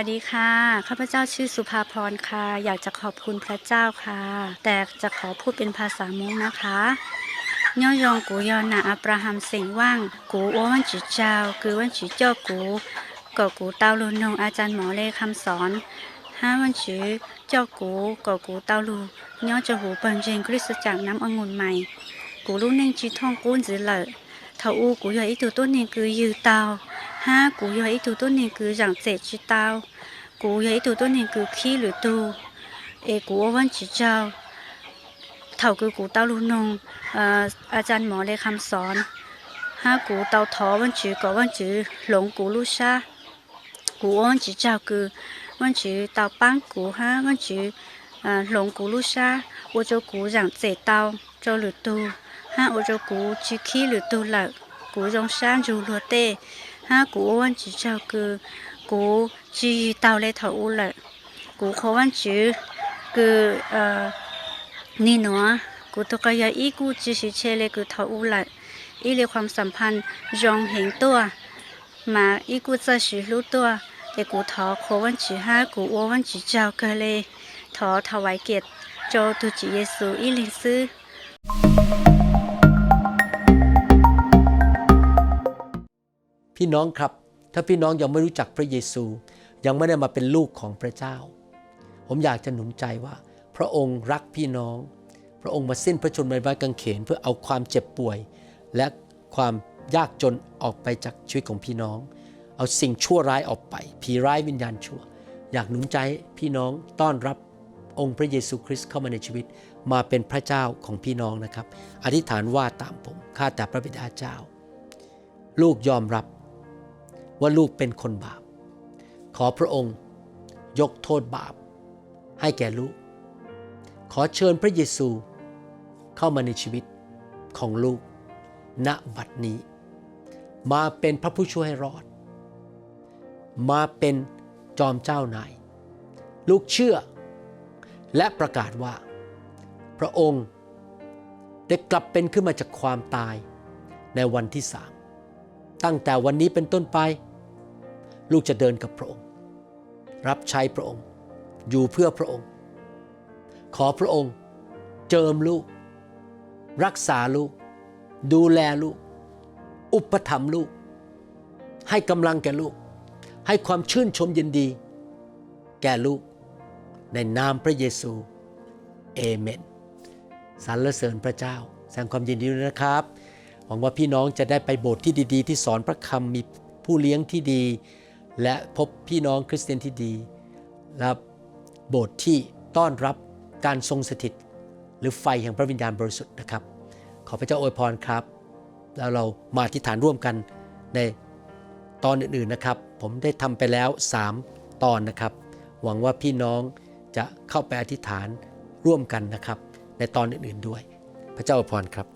วัสดีค่ะ ข้าพเจ้าชื่อสุภาพรค่ะ อยากจะขอบคุณพระเจ้าค่ะ แต่จะขอพูดเป็นภาษามงนะคะย่อยองกูยอนาอับราฮัมเสียงว่างกูว่าวันจีเจ้า คือวันจีเจ้ากูก็กูเต้าลูนงอาจารย์หมอเลคำสอนห้าวันจีเจ้ากูก็กูเต้าลูย่อจะหูเปิงเจงคริสตจักรน้ำองุ่นใหม่ กูรู้เน่งจีท่องกุ้นจือเลยเท่าอูกูอยากอีตัวต้นเนี่ยคือยือเตา ha cú yo ít tụ tôi nên cứ rằng sẽ chỉ tao cú yo ít tụ tôi nên cứ khi lửa tu ê cú vẫn chỉ trao thầu cứ cú tao luôn nông à à chân mỏ lê khăm sòn ha cú tao thó vẫn chỉ có vẫn chỉ lồng cú lu sa cú vẫn chỉ trao cứ vẫn chỉ tao bán cú ha vẫn chỉ à lồng cú lu sa ô cho cú rằng sẽ tao cho lửa tu ha ô cho cú chỉ khi lửa tu là cú rong sáng dù lửa tê ha cú văn chỉ chào cứ cú chỉ tao lấy thầu lại cú khó văn chỉ cứ ờ ni nữa cú tôi có giờ ý cú chỉ chỉ chơi lấy cứ thầu lại ý lấy ความสัมพันธ์ยองเห็นตัวมาอีกูจะสิรู้ตัวแต่กูทอโควันจีห้ากูว่าวันจีเจ้าก็เลยทอถวายเกียรติโจตุจิเยซูอีลิงซื้อ พี่น้องครับ ถ้าพี่น้องยังไม่รู้จักพระเยซู ยังไม่ได้มาเป็นลูกของพระเจ้า ผมอยากจะหนุนใจว่า พระองค์รักพี่น้อง พระองค์มาสิ้นพระชนม์บนไม้กางเขนเพื่อเอาความเจ็บป่วย และความยากจนออกไปจากชีวิตของพี่น้อง เอาสิ่งชั่วร้ายออกไป ผีร้ายวิญญาณชั่ว อยากหนุนใจพี่น้องต้อนรับองค์พระเยซูคริสต์เข้ามาในชีวิต มาเป็นพระเจ้าของพี่น้องนะครับ อธิษฐานว่าตามผมข้าแต่พระบิดาเจ้า ลูกยอมรับ ว่าลูกเป็นคนบาป ขอพระองค์ยกโทษบาป ให้แก่ลูก ขอเชิญพระเยซูเข้ามาในชีวิตของลูก ณ บัดนี้ มาเป็นพระผู้ช่วยให้รอด มาเป็นจอมเจ้านาย ลูกเชื่อ และประกาศว่า พระองค์ได้กลับเป็นขึ้นมาจากความตายในวันที่สาม ตั้งแต่วันนี้เป็นต้นไป ลูกจะเดินกับพระองค์ รับใช้พระองค์ อยู่เพื่อพระองค์ ขอพระองค์ เจิมลูก รักษาลูก ดูแลลูก อุปถัมภ์ลูก ให้กำลังแก่ลูก ให้ความชื่นชมยินดี แก่ลูก ในนามพระเยซูเอเมนสรรเสริญพระเจ้าแสดงความยินดีด้วยนะครับ หวังว่าพี่น้องจะได้ไปโบสถ์ที่ดีๆ ที่สอนพระคำมีผู้เลี้ยงที่ดี และพบพี่น้องคริสเตียนที่ดีและโบสถ์ที่ต้อนรับการทรงสถิต หรือไฟแห่งพระวิญญาณบริสุทธิ์นะครับ ขอพระเจ้าอวยพรครับ แล้วเรามาอธิษฐานร่วมกันในตอนอื่นๆนะครับ ผมได้ทำไปแล้ว 3 ตอนนะครับ หวังว่าพี่น้องจะเข้าไปอธิษฐานร่วมกันนะครับ ในตอนอื่นๆด้วย พระเจ้าอวยพรครับ